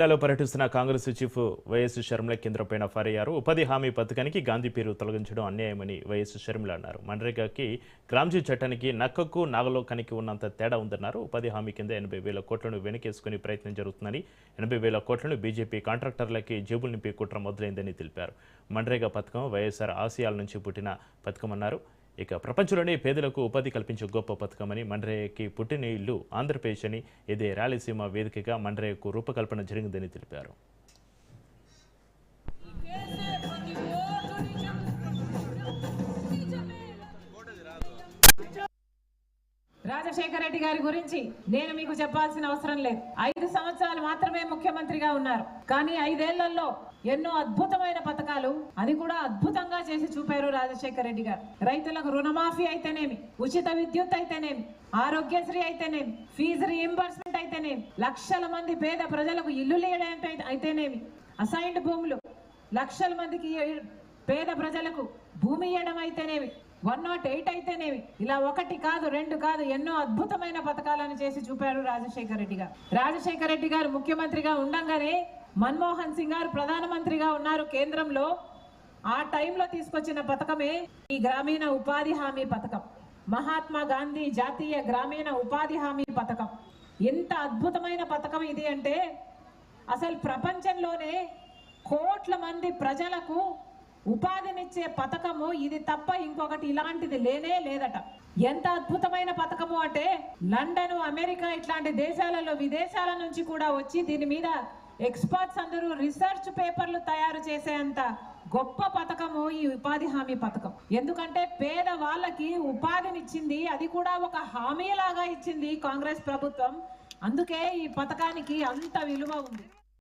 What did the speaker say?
జిల్లాలో పర్యటిస్తున్న Congress chief YS Sharmila కేంద్రంపైన ఫరయ్యారు. ఉపాధి హామీ పథకానికి గాంధీ పేరు తొలగించడం అన్యాయమని వైఎస్ షర్మిల అన్నారు. మన్రేగాకి గ్రామ్జీ చట్టానికి నక్కకు నాగలోకానికి ఉన్నంత తేడా ఉందన్నారు. ఉపాధి హామీ కింద ఎనభై వేల కోట్లను వెనకేసుకుని ప్రయత్నం జరుగుతుందని ఎనభై వేల కోట్లను బీజేపీ కాంట్రాక్టర్లకి జేబులు నింపే కుట్ర మొదలైందని తెలిపారు. మన్రేగా పథకం వైఎస్ఆర్ ఆసియాల నుంచి పుట్టిన పథకమన్నారు. ఇక ప్రపంచంలోనే పేదలకు ఉపాధి కల్పించే గొప్ప పథకమని మండ్రయ్యకి పుట్టిన ఇల్లు ఆంధ్రప్రదేశ్ అని ఇదే రాయలసీమ వేదికగా మండ్రేకు రూపకల్పన జరిగిందని తెలిపారు. రాజశేఖర రెడ్డి గారి గురించి నేను మీకు చెప్పాల్సిన అవసరం లేదు. ఐదు సంవత్సరాలు మాత్రమే ముఖ్యమంత్రిగా ఉన్నారు. కానీ ఐదేళ్ళలో ఎన్నో అద్భుతమైన పథకాలు. అది కూడా అద్భుతంగా చేసి చూపారు రాజశేఖర రెడ్డి గారు. రైతులకు రుణమాఫీ అయితేనేమి ఉచిత విద్యుత్ అయితేనేమి ఆరోగ్యశ్రీ అయితేనేమి ఫీజు రీఎంబర్స్మెంట్ అయితేనేమి లక్షల మంది పేద ప్రజలకు ఇల్లు లేడంటే అయితేనేమి అసైన్డ్ భూములు లక్షల మందికి పేద ప్రజలకు భూమి ఇవ్వడం అయితేనేమి వన్ నాట్ ఎయిట్ అయితేనేమి ఇలా ఒకటి కాదు రెండు కాదు ఎన్నో అద్భుతమైన పథకాలను చేసి చూపారు రాజశేఖర రెడ్డి గారు. రాజశేఖర రెడ్డి గారు ముఖ్యమంత్రిగా ఉండంగానే మన్మోహన్ సింగ్ గారు ప్రధానమంత్రిగా ఉన్నారు కేంద్రంలో. ఆ టైంలో తీసుకొచ్చిన పథకమే ఈ గ్రామీణ ఉపాధి హామీ పథకం. మహాత్మా గాంధీ జాతీయ గ్రామీణ ఉపాధి హామీ పథకం. ఎంత అద్భుతమైన పథకం ఇది అంటే అసలు ప్రపంచంలోనే కోట్ల మంది ప్రజలకు ఉపాధినిచ్చే పథకము ఇది తప్ప ఇంకొకటి ఇలాంటిది లేనే లేదట. ఎంత అద్భుతమైన పథకము అంటే లండన్ అమెరికా ఇట్లాంటి దేశాలలో విదేశాల నుంచి కూడా వచ్చి దీని మీద ఎక్స్పర్ట్స్ అందరూ రీసెర్చ్ పేపర్లు తయారు చేసేంత గొప్ప పథకము ఈ ఉపాధి హామీ పథకం. ఎందుకంటే పేద వాళ్ళకి ఉపాధినిచ్చింది అది కూడా ఒక హామీ లాగా ఇచ్చింది కాంగ్రెస్ ప్రభుత్వం. అందుకే ఈ పథకానికి అంత విలువ ఉంది.